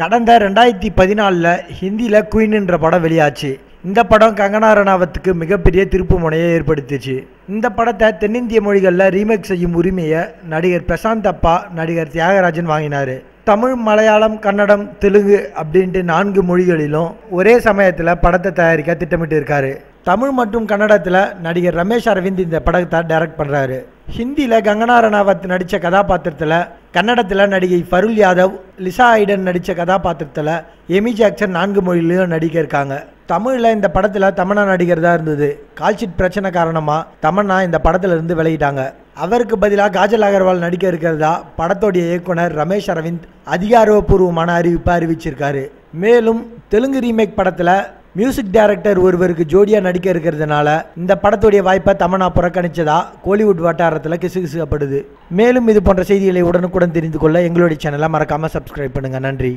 கடந்த ரெண்டாயிரத்தி பதினாலில் ஹிந்தியில் குயின்ன்ற படம் வெளியாச்சு. இந்த படம் கங்கனா ரணாவத்துக்கு மிகப்பெரிய திருப்பு முனையை ஏற்படுத்திச்சு. இந்த படத்தை தென்னிந்திய மொழிகளில் ரீமேக் செய்யும் உரிமையை நடிகர் பிரசாந்த் அப்பா நடிகர் தியாகராஜன் வாங்கினார். தமிழ் மலையாளம் கன்னடம் தெலுங்கு அப்படின்ட்டு நான்கு மொழிகளிலும் ஒரே சமயத்தில் படத்தை தயாரிக்க திட்டமிட்டு இருக்காரு தமிழ் மற்றும் கன்னடத்தில் நடிகர் ரமேஷ் அரவிந்த் இந்த படத்தை டைரக்ட் பண்ணுறாரு ஹிந்தியில் கங்கனா ரணாவத் நடித்த கதாபாத்திரத்தில் கன்னடத்தில் நடிகை ஃபருல் யாதவ் லிசா ஐடன் நடித்த கதாபாத்திரத்தில் எமி ஜாக்சன் நான்கு மொழியிலையும் நடிக்க இருக்காங்க. தமிழில் இந்த படத்தில் தமன்னா நடிகர் தான் இருந்தது. கால்ஷீட் பிரச்சனை காரணமாக தமன்னா இந்த படத்திலிருந்து விலகிட்டாங்க. அவருக்கு பதிலாக காஜல் அகர்வால் நடிக்க இருக்கிறதா படத்தோடைய இயக்குனர் ரமேஷ் அரவிந்த் அதிகாரப்பூர்வமான அறிவிப்பை அறிவிச்சிருக்காரு. மேலும் தெலுங்கு ரீமேக் படத்தில் மியூசிக் டைரக்டர் ஒருவருக்கு ஜோடியாக நடிக்க இருக்கிறதுனால இந்த படத்துடைய வாய்ப்பை தமன்னா புறக்கணிச்சதா கோலிவுட் வட்டாரத்தில் கிசுகிசுக்கப்படுது மேலும் இது போன்ற செய்திகளை உடனுக்குடன் தெரிந்து கொள்ள எங்களுடைய சேனலை மறக்காமல் சப்ஸ்கிரைப் பண்ணுங்கள் நன்றி.